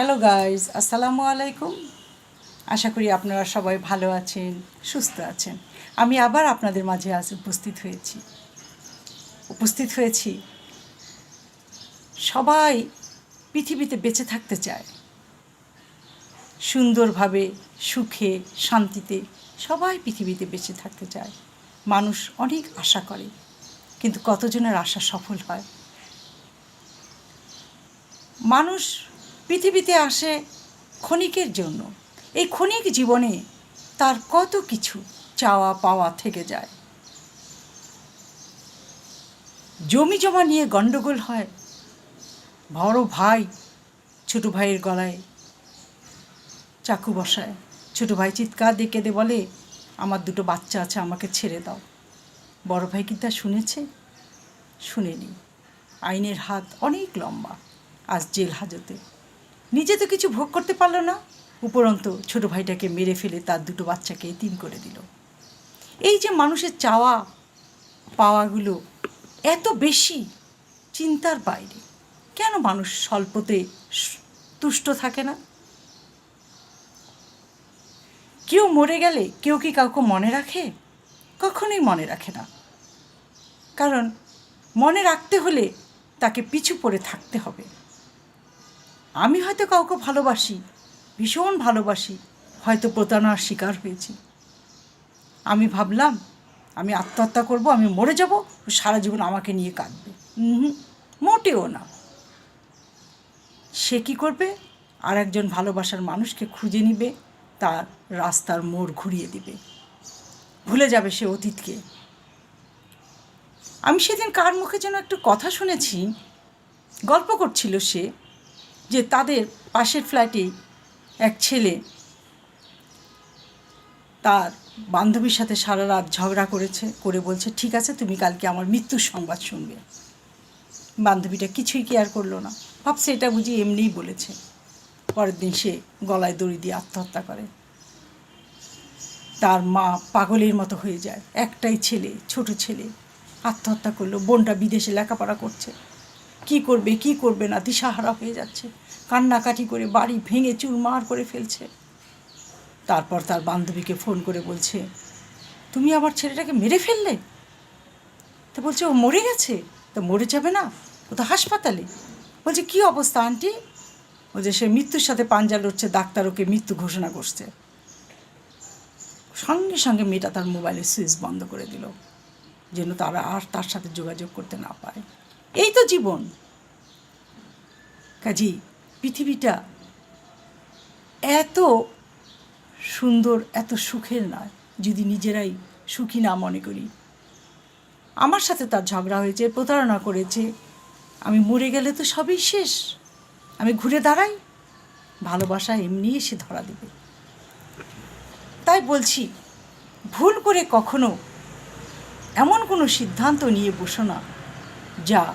Hello guys আসসালামু আলাইকুম আশা করি আপনারা সবাই ভালো আছেন, সুস্থ আছেন। আমি আবার আপনাদের মাঝে আজ উপস্থিত হয়েছি। উপস্থিত হয়েছি। সবাই পৃথিবীতে বেঁচে থাকতে চায়। সুন্দরভাবে, সুখে, শান্তিতে সবাই পৃথিবীতে বেঁচে থাকতে চায়। মানুষ অনেক আশা করে, কিন্তু কতজনের আশা সফল হয়? মানুষ পৃথিবীতে আসে ক্ষণিকের জন্য। এই ক্ষণিক জীবনে তার কত কিছু চাওয়া পাওয়া থেকে যায়। জমি জমা নিয়ে গণ্ডগোল হয়। বড় ভাই ছোট ভাইয়ের গলায় চাকু বসায়। ছোট ভাই চিৎকার দিয়ে কেঁদে বলে, আমার দুটো বাচ্চা আছে, আমাকে ছেড়ে দাও। বড় ভাই কি তা শুনেছে? শুনেনি। আইনের হাত অনেক লম্বা, আজ জেল হাজতে। নিজে তো কিছু ভোগ করতে পারল না। উপরন্ত ছোট ভাইটাকে মেরে ফেলে তার দুটো বাচ্চাকে তিন করে দিল। এই যে মানুষের চাওয়া পাওয়াগুলো এত বেশি চিন্তার বাইরে, কেন মানুষ স্বল্পতে তুষ্ট থাকে না? কেউ মরে গেলে কেউ কি কাউকে মনে রাখে? কখনোই মনে রাখে না। কারণ মনে রাখতে হলে তাকে পিছু পড়ে থাকতে হবে। আমি হয়তো কাউকে ভালোবাসি, ভীষণ ভালোবাসি, হয়তো প্রতারণার শিকার হয়েছি। আমি ভাবলাম, আমি আত্মহত্যা করব, আমি মরে যাব সারা জীবন আমাকে নিয়ে কাঁদবে। মোটেও না। সে কী করবে? আর একজন ভালোবাসার মানুষকে খুঁজে নিবে, তার রাস্তার মোড় ঘুরিয়ে দিবে। ভুলে যাবে সে অতীতকে। আমি সেদিন কার মুখে যেন একটু কথা শুনেছি, গল্প করছিল সে। যে তাদের পাশের ফ্ল্যাটে এক ছেলে তার বান্ধবীর সাথে সারা রাত ঝগড়া করেছে, করে বলছে, ঠিক আছে, তুমি কালকে আমার মৃত্যুর সংবাদ শুনবে। বান্ধবীটা কিছুই কেয়ার করল না। ভাবছে এটা বুঝি এমনিই বলেছে। পরের দিন সে গলায় দড়ি দিয়ে আত্মহত্যা করে। তার মা পাগলের মতো হয়ে যায়। একটাই ছেলে, ছোট ছেলে, আত্মহত্যা করল, বোনটা বিদেশে লেখাপড়া করছে। কি করবে কি করবে না, দিশাহারা হয়ে যাচ্ছে। কান্নাকাটি করে বাড়ি ভেঙে চুরমার করে ফেলছে। তারপর তার বান্ধবীকে ফোন করে বলছে, তুমি আমার ছেলেটাকে মেরে ফেললে? তো বলছে, ও মরে গেছে। তো মরে যাবে না। ও তো হাসপাতালে। বলছে, কি অবস্থা, আন্টি? যে সে মৃত্যুর সাথে পাঞ্জা লড়ছে, ডাক্তার ওকে মৃত্যু ঘোষণা করছে। সঙ্গে সঙ্গে মেয়েটা তার মোবাইলের সুইচ বন্ধ করে দিল, যেন তারা আর তার সাথে যোগাযোগ করতে না পারে এই তো জীবন। কাজী পৃথিবীটা এত সুন্দর, এত সুখের নয় যদি নিজেরাই সুখী না মনে করি। আমার সাথে তার ঝগড়া হয়েছে, প্রতারণা করেছে। আমি মরে গেলে তো সবই শেষ। আমি ঘুরে দাঁড়াই, ভালোবাসা এমনি এসে ধরা দেবে। তাই বলছি, ভুল করে কখনো এমন কোনো সিদ্ধান্ত নিয়ে বসো না। যা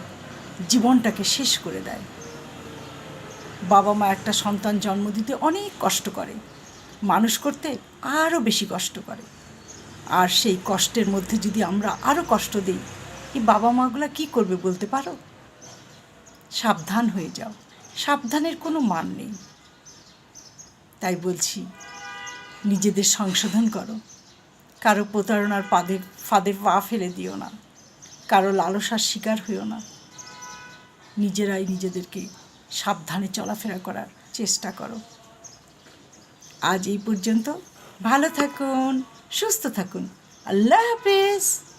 জীবনটাকে শেষ করে দেয়। বাবা মা একটা সন্তান জন্ম দিতে অনেক কষ্ট করে। মানুষ করতে আরও বেশি কষ্ট করে। আর সেই কষ্টের মধ্যে যদি আমরা আরও কষ্ট দিই, এই বাবা মাগুলা কি করবে বলতে পারো? সাবধান হয়ে যাও। সাবধানের কোনো মান নেই। তাই বলছি, নিজেদের সংশোধন করো। কারও প্রতারণার পাদে ফাঁদে পা ফেলে দিও না। কারও লালসার শিকার হইও না। নিজেরাই নিজেদেরকে সাবধানে চলাফেরা করার চেষ্টা করো। আজ এই পর্যন্ত ভালো থাকুন, সুস্থ থাকুন। আল্লাহ হাফেজ।